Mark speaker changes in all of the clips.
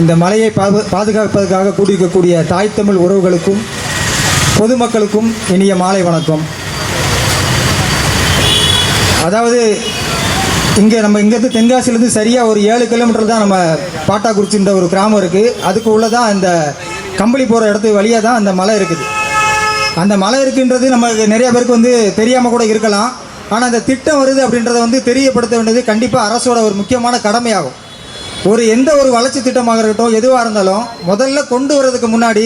Speaker 1: இந்த மலையை பாதுகாப்பதற்காக கூடியிருக்கக்கூடிய தாய் தமிழ் உறவுகளுக்கும் பொதுமக்களுக்கும் இனிய மாலை வணக்கம். அதாவது இங்கே நம்ம இங்கேருந்து தென்காசிலேருந்து சரியாக ஒரு ஏழு கிலோமீட்டர் தான் நம்ம பாட்டாக்குறிச்சின்ற ஒரு கிராமம் இருக்குது அதுக்கு உள்ளே தான் இந்த கம்பளி போகிற இடத்து வழியாக தான் அந்த மலை இருக்குது. அந்த மலை இருக்குன்றது நமக்கு நிறைய பேருக்கு வந்து தெரியாமல் கூட இருக்கலாம். ஆனால் அந்த திட்டம் வருது அப்படின்றத வந்து தெரியப்படுத்த வேண்டியது கண்டிப்பாக அரசோட ஒரு முக்கியமான கடமையாகும். ஒரு எந்த ஒரு வளர்ச்சி திட்டமாக இருக்கட்டும் எதுவாக இருந்தாலும் முதல்ல கொண்டு வர்றதுக்கு முன்னாடி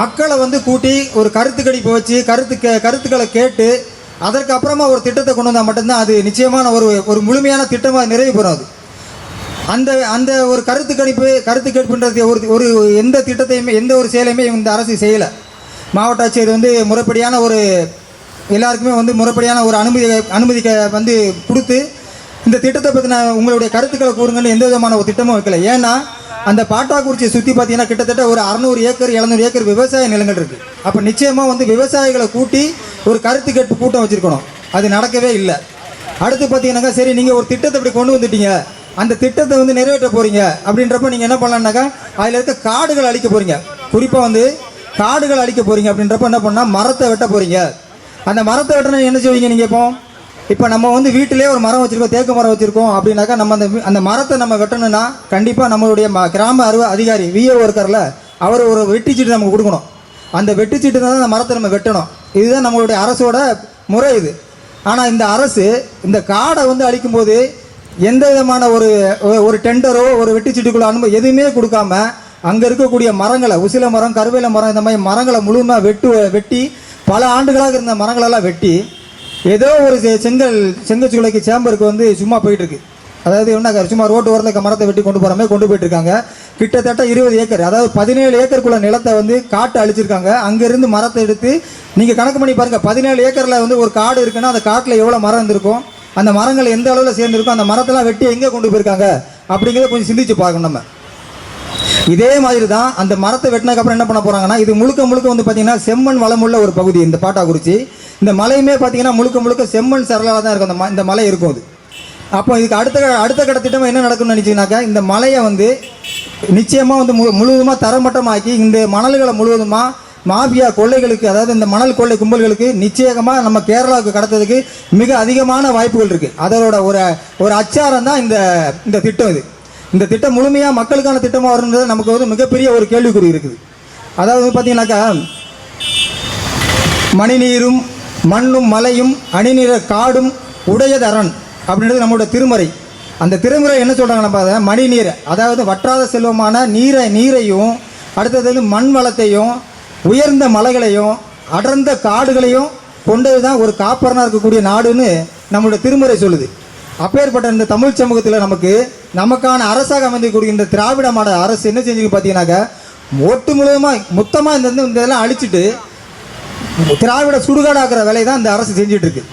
Speaker 1: மக்களை வந்து கூட்டி ஒரு கருத்து கணிப்பு வச்சு கருத்து கே கருத்துக்களை கேட்டு அதற்கு அப்புறமா ஒரு திட்டத்தை கொண்டு வந்தால் மட்டும்தான் அது நிச்சயமான ஒரு ஒரு முழுமையான திட்டமாக நிறைவு பெறும் அது. அந்த அந்த ஒரு கருத்து கணிப்பு கருத்து கேட்புன்றது ஒரு ஒரு எந்த திட்டத்தையுமே எந்த ஒரு செயலையுமே இந்த அரசு செய்யலை. மாவட்ட ஆட்சியர் வந்து முறைப்படியான ஒரு எல்லாருக்குமே வந்து முறைப்படியான ஒரு அனுமதி அனுமதிக்க வந்து கொடுத்து இந்த திட்டத்தை பற்றின உங்களுடைய கருத்துக்களை கூறுங்கன்னு எந்த விதமான ஒரு திட்டமும் வைக்கல. ஏன்னா அந்த பாட்டாக்குறிச்சியை சுற்றி பார்த்தீங்கன்னா கிட்டத்தட்ட ஒரு அறநூறு ஏக்கர் எழுநூறு ஏக்கர் விவசாய நிலங்கள் இருக்குது அப்போ நிச்சயமாக வந்து விவசாயிகளை கூட்டி ஒரு கருத்து கேட்பு கூட்டம் வச்சுருக்கணும். அது நடக்கவே இல்லை. அடுத்து பார்த்தீங்கன்னாக்கா சரி நீங்கள் ஒரு திட்டத்தை இப்படி கொண்டு வந்துட்டீங்க. அந்த திட்டத்தை வந்து நிறைவேற்ற போகிறீங்க அப்படின்றப்ப நீங்கள் என்ன பண்ணலான்னாக்கா அதில் இருக்க காடுகள் அழிக்க போகிறீங்க குறிப்பாக வந்து காடுகள் அழிக்க போகிறீங்க அப்படின்றப்ப என்ன பண்ணால் மரத்தை வெட்ட போகிறீங்க அந்த மரத்தை வெட்டினா என்ன செய்வீங்க நீங்கள் இப்போ? இப்போ நம்ம வந்து வீட்டிலே ஒரு மரம் வச்சுருக்கோம் தேக்கு மரம் வச்சுருக்கோம் அப்படின்னாக்கா நம்ம அந்த அந்த மரத்தை நம்ம வெட்டணும்னா கண்டிப்பாக நம்மளுடைய ம- கிராம அருவ அதிகாரி விஏஓ இருக்கார்ல அவர் ஒரு வெட்டிச்சீட்டு நமக்கு கொடுக்கணும். அந்த வெட்டிச்சீட்டு தான் அந்த மரத்தை நம்ம வெட்டணும். இதுதான் நம்மளுடைய அரசோட முறை இது. ஆனால் இந்த அரசு இந்த காடை வந்து அழிக்கும்போது எந்த விதமான ஒரு ஒரு டெண்டரோ ஒரு வெட்டிச்சீட்டுக்குள்ள அனுமதி எதுவுமே கொடுக்காம அங்கே இருக்கக்கூடிய மரங்களை உசில மரம் கருவேல மரம் இந்த மாதிரி மரங்களை முழுமையாக வெட்டு வெட்டி பல ஆண்டுகளாக இருந்த மரங்களெல்லாம் வெட்டி ஏதோ ஒரு செ- செங்கல் செங்கச்சுளைக்கு சேம்பருக்கு வந்து சும்மா போயிட்டு இருக்கு அதாவது என்ன சும்மா ரோட்டு ஓரத்தில் மரத்தை வெட்டி கொண்டு போகிற மாதிரி கொண்டு போயிட்டு இருக்காங்க கிட்டத்தட்ட இருபது ஏக்கர் அதாவது பதினேழு ஏக்கருக்குள்ள நிலத்தை வந்து காட்டு அழிச்சிருக்காங்க. அங்கேருந்து மரத்தை எடுத்து நீங்கள் கணக்கு பண்ணி பாருங்க பதினேழு ஏக்கரில் வந்து ஒரு காடு இருக்குன்னா அந்த காட்டில் எவ்வளோ மரம் இருந்திருக்கும்? அந்த மரங்கள் எந்த அளவில் சேர்ந்துருக்கும் அந்த மரத்தெல்லாம் வெட்டி எங்கே கொண்டு போயிருக்காங்க? அப்படிங்கிறத கொஞ்சம் சிந்திச்சு பார்க்கணும் நம்ம. இதே மாதிரி தான் அந்த மரத்தை வெட்டினதுக்கப்புறம் என்ன பண்ண போகிறாங்கன்னா இது முழுக்க முழுக்க வந்து பார்த்தீங்கன்னா செம்மண் வளமுள்ள ஒரு பகுதி இந்த பாட்டாக்குறிச்சி இந்த மலையுமே பார்த்தீங்கன்னா முழுக்க முழுக்க செம்மண் சரலாக தான் இருக்கும். அந்த இந்த மலை இருக்கும் அது. அப்போ இதுக்கு அடுத்த அடுத்த கட்ட திட்டம் என்ன நடக்கும்னு நினச்சிங்கனாக்கா இந்த மலையை வந்து நிச்சயமாக வந்து மு முழுவதுமாக தரமட்டமாக்கி இந்த மணல்களை முழுவதுமாக மாஃபியா கொள்ளைகளுக்கு அதாவது இந்த மணல் கொள்ளை கும்பல்களுக்கு நிச்சயமாக நம்ம கேரளாவுக்கு கடத்ததுக்கு மிக அதிகமான வாய்ப்புகள் இருக்குது அதோட ஒரு ஒரு அச்சாரம் தான் இந்த இந்த திட்டம் இது. இந்த திட்டம் முழுமையாக மக்களுக்கான திட்டமாக வரும்ன்றது நமக்கு வந்து மிகப்பெரிய ஒரு கேள்விக்குறி இருக்குது. அதாவது பார்த்தீங்கன்னாக்கா மணிநீரும் மண்ணும் மலையும் அணிநிற காடும் உடையதரன் அப்படின்றது நம்மளோட திருமறை. அந்த திருமுறை என்ன சொல்கிறாங்க நம்ம அதை மணிநீர் அதாவது வற்றாத செல்வமான நீரை நீரையும் அடுத்தது வந்து மண் வளத்தையும் உயர்ந்த மலைகளையும் அடர்ந்த காடுகளையும் கொண்டது தான் ஒரு காப்பரனாக இருக்கக்கூடிய நாடுன்னு நம்மளோட திருமுறை சொல்லுது. அப்பேற்பட்ட இந்த தமிழ் சமூகத்தில் நமக்கு நமக்கான அரசாக அமைந்து கொடுக்கின்ற திராவிட மாடல் அரசு என்ன செஞ்சுருக்கு பார்த்தீங்கன்னாக்கா ஒட்டு முழுவதுமாக மொத்தமாக இந்த இந்த இதெல்லாம் அழிச்சிட்டு திராவிட சுடுகாடாக்குற வேலையை தான் இந்த அரசு செஞ்சுட்டு இருக்கு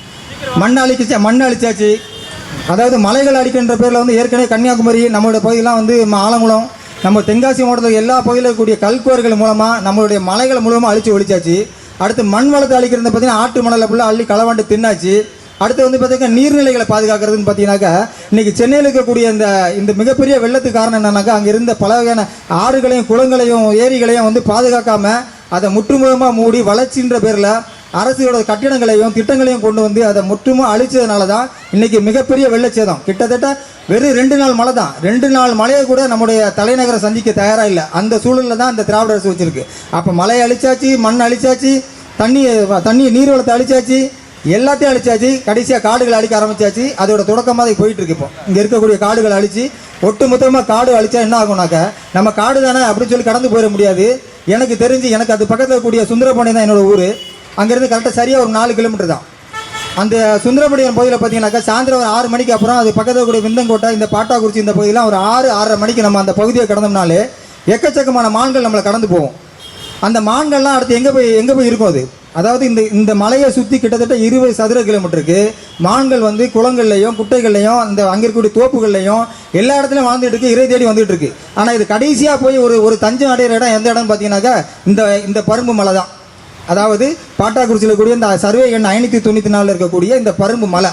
Speaker 1: மண் அழிச்சு மண் அழிச்சாச்சு அதாவது மலைகள் அழிக்கின்ற பேரில் வந்து ஏற்கனவே கன்னியாகுமரி நம்மளுடைய பகுதியெல்லாம் வந்து ஆலங்குளம் நம்ம தென்காசி மாவட்டத்தில் எல்லா பகுதியில் இருக்கக்கூடிய கல்குவர்கள் மூலமாக நம்மளுடைய மலைகள் மூலமாக அழித்து ஒழிச்சாச்சு. அடுத்து மண் வளத்தை அழிக்கிறது பார்த்தீங்கன்னா ஆட்டு மணலை ஃபுல்லாக அள்ளி களவாண்டு தின்னாச்சு. அடுத்து வந்து பார்த்தீங்கன்னா நீர்நிலைகளை பாதுகாக்கிறதுன்னு பார்த்தீங்கன்னாக்கா இன்றைக்கி சென்னையில் இருக்கக்கூடிய இந்த இந்த மிகப்பெரிய வெள்ளத்துக்கு காரணம் என்னன்னாக்கா அங்கே இருந்த பல வகையான ஆறுகளையும் குளங்களையும் ஏரிகளையும் வந்து பாதுகாக்காம அதை முற்றுமுழுமாக மூடி வளர்ச்சின்ற பேரில் அரசோட கட்டிடங்களையும் திட்டங்களையும் கொண்டு வந்து அதை முற்றுமா அழிச்சதுனால தான் இன்றைக்கி மிகப்பெரிய வெள்ளச்சேதம். கிட்டத்தட்ட வெறும் ரெண்டு நாள் மழை தான். ரெண்டு நாள் மழையை கூட நம்முடைய தலைநகரை சந்திக்க தயாராக இல்லை. அந்த சூழலில் தான் இந்த திராவிட அரசு வச்சுருக்கு. அப்போ மழையை அழிச்சாச்சு மண் அழிச்சாச்சு தண்ணி தண்ணி நீர்வளத்தை அழிச்சாச்சு எல்லாத்தையும் அழிச்சாச்சு. கடைசியாக காடுகளை அழிக்க ஆரம்பிச்சாச்சு. அதோட தொடக்கமாக தான் போயிட்டு இருக்கு இப்போ. இங்கே இருக்கக்கூடிய காடுகளை அழிச்சு ஒட்டு மொத்தமாக காடு அழிச்சா என்ன ஆகும்னாக்க நம்ம காடு தானே அப்படின்னு சொல்லி கடந்து போயிட முடியாது. எனக்கு தெரிஞ்சு எனக்கு அது பக்கத்தில் இருக்கக்கூடிய சுந்தரபாணி தான் என்னோட ஊர். அங்கேருந்து கரெக்டாக சரியாக ஒரு நாலு கிலோமீட்டர் தான். அந்த சுந்தரபாண்டியன் பகுதியில் பார்த்தீங்கன்னாக்கா சாயந்தரம் ஒரு ஆறு மணிக்கு அப்புறம் அது பக்கத்தில் கூடிய விந்தங்கோட்டை இந்த பாட்டாக்குறிச்சி இந்த பகுதியெலாம் ஒரு ஆறு ஆறரை மணிக்கு நம்ம அந்த பகுதியை கடந்தோம்னாலே எக்கச்சக்கமான மான்கள் நம்மளை கடந்து போகும். அந்த மான்கள்லாம் அடுத்து எங்கே போய் எங்கே போய் இருக்கும் அது? அதாவது இந்த இந்த மலையை சுற்றி கிட்டத்தட்ட இருபது சதுர கிலோமீட்டருக்கு மான்கள் வந்து குளங்கள்லையும் குட்டைகள்லையும் அந்த அங்கே இருக்கக்கூடிய தோப்புகள்லையும் எல்லா இடத்துலையும் வாழ்ந்துட்டு இருக்கு இறை தேடி வந்துட்டு இருக்கு ஆனால் இது கடைசியாக போய் ஒரு ஒரு தஞ்சம் அடைகிற இடம் எந்த இடம்னு பார்த்தீங்கன்னாக்கா இந்த இந்த பரும்பு மலை தான். அதாவது பாட்டாக்குறிச்சியில் கூடிய இந்த சர்வே எண் ஐநூற்றி தொண்ணூற்றி நாலில் இருக்கக்கூடிய இந்த பரும்பு மலை.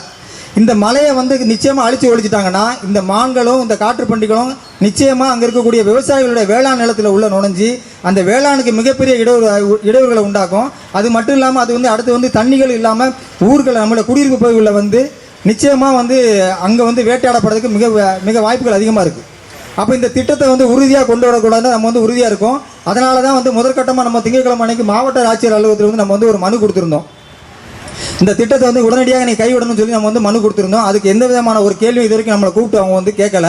Speaker 1: இந்த மலையை வந்து நிச்சயமாக அழிச்சு ஒழிச்சிட்டாங்கன்னா இந்த மான்களும் இந்த காற்று பண்டிகளும் நிச்சயமாக அங்கே இருக்கக்கூடிய விவசாயிகளுடைய வேளாண் நிலத்தில் உள்ள நுழைஞ்சி அந்த வேளாணுக்கு மிகப்பெரிய இடையூறு இடையூறுகளை உண்டாக்கும். அது மட்டும் இல்லாமல் அது வந்து அடுத்து வந்து தண்ணிகள் இல்லாமல் ஊர்களை நம்மளோட குடியிருப்பு பகுதிகளில் வந்து நிச்சயமாக வந்து அங்கே வந்து வேட்டையாடப்படுறதுக்கு மிக மிக வாய்ப்புகள் அதிகமாக இருக்குது அப்போ இந்த திட்டத்தை வந்து உறுதியாக கொண்டு வரக்கூடாதுன்னு நம்ம வந்து உறுதியாக இருக்கும். அதனால தான் வந்து முதற்கட்டமாக நம்ம திங்கட்கிழமை அன்னைக்கு மாவட்ட ஆட்சியர் அலுவலகத்தில் வந்து நம்ம வந்து ஒரு மனு கொடுத்துருந்தோம். இந்த திட்டத்தை வந்து உடனடியாக நீ கைவிடணும்னு சொல்லி நம்ம வந்து மனு கொடுத்துருந்தோம். அதுக்கு எந்த விதமான ஒரு கேள்வி இது வரைக்கும் நம்மளை கூப்பிட்டு அவங்க வந்து கேட்கல.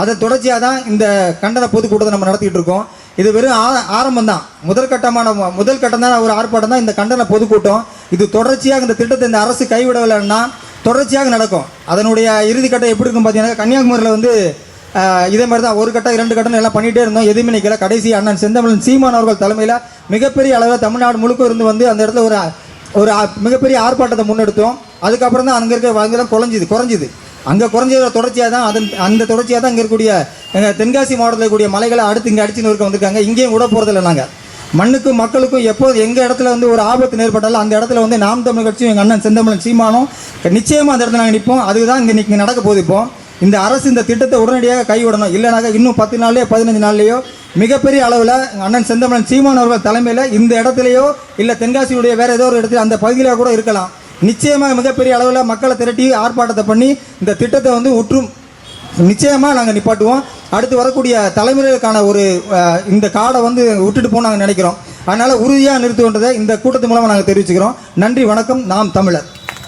Speaker 1: அதை தொடர்ச்சியாக தான் இந்த கண்டன பொதுக்கூட்டத்தை நம்ம நடத்திட்டு இருக்கோம். இது வெறும் ஆ ஆரம்பம் தான் முதற்கட்டமான கட்டமான முதல் கட்டம் தான் ஒரு ஆர்ப்பாட்டம் தான் இந்த கண்டன பொதுக்கூட்டம். இது தொடர்ச்சியாக இந்த திட்டத்தை இந்த அரசு கைவிடவில்லைன்னா தொடர்ச்சியாக நடக்கும். அதனுடைய இறுதி கட்டம் எப்படி இருக்கும் பார்த்தீங்கன்னா கன்னியாகுமரியில் வந்து இதே மாதிரி தான் ஒரு கட்டம் இரண்டு கட்டம் எல்லாம் பண்ணிகிட்டே இருந்தோம். எதுவுமே நிற்கல கடைசி அண்ணன் செந்தமிழன் சீமான் அவர்கள் தலைமையில் மிகப்பெரிய அளவில் தமிழ்நாடு முழுக்க இருந்து வந்து அந்த இடத்துல ஒரு ஒரு மிகப்பெரிய ஆர்ப்பாட்டத்தை முன்னெடுத்தோம். அதுக்கப்புறம் தான் அங்கே இருக்க அங்கே குறைஞ்சிது குறைஞ்சிது. அங்கே குறைஞ்ச தொடர்ச்சியாக தான் அதன் அந்த தொடர்ச்சியாக தான் இங்கே இருக்கக்கூடிய எங்கள் தென்காசி மாவட்டத்தில் இருக்கக்கூடிய மலைகளை அடுத்து இங்கே அடிச்சு நொறுக்க வந்திருக்காங்க. இங்கேயும் விட போகிறதில்ல நாங்கள் மண்ணுக்கும் மக்களுக்கும் எப்போது எங்கள் இடத்துல வந்து ஒரு ஆபத்து ஏற்பட்டாலும் அந்த இடத்துல வந்து நாம் தமிழ் கட்சியும் எங்கள் அண்ணன் செந்தமிழன் சீமானும் நிச்சயமாக அந்த இடத்துல நாங்கள் நிற்போம் அதுதான் இங்கே இன்றைக்கி நடக்க போகுது இப்போ. இந்த அரசு இந்த திட்டத்தை உடனடியாக கைவிடணும். இல்லைனாக்கா இன்னும் பத்து நாள்லேயோ பதினஞ்சு நாள்லையோ மிகப்பெரிய அளவில் அண்ணன் செந்தமன் சீமான் அவர்கள் தலைமையில் இந்த இடத்துலையோ இல்லை தென்காசியுடைய வேறு ஏதோ ஒரு இடத்துல அந்த பகுதியில் கூட இருக்கலாம். நிச்சயமாக மிகப்பெரிய அளவில் மக்களை திரட்டி ஆர்ப்பாட்டத்தை பண்ணி இந்த திட்டத்தை வந்து உற்றும். நிச்சயமாக நாங்கள் நிப்பாட்டுவோம். அடுத்து வரக்கூடிய தலைமுறைகளுக்கான ஒரு இந்த காடை வந்து விட்டுட்டு போக நாங்கள் நினைக்கிறோம். அதனால் உறுதியாக நிறுத்துவன்றதை இந்த கூட்டத்து மூலமாக நாங்கள் தெரிவிச்சுக்கிறோம். நன்றி வணக்கம். நாம் தமிழர்.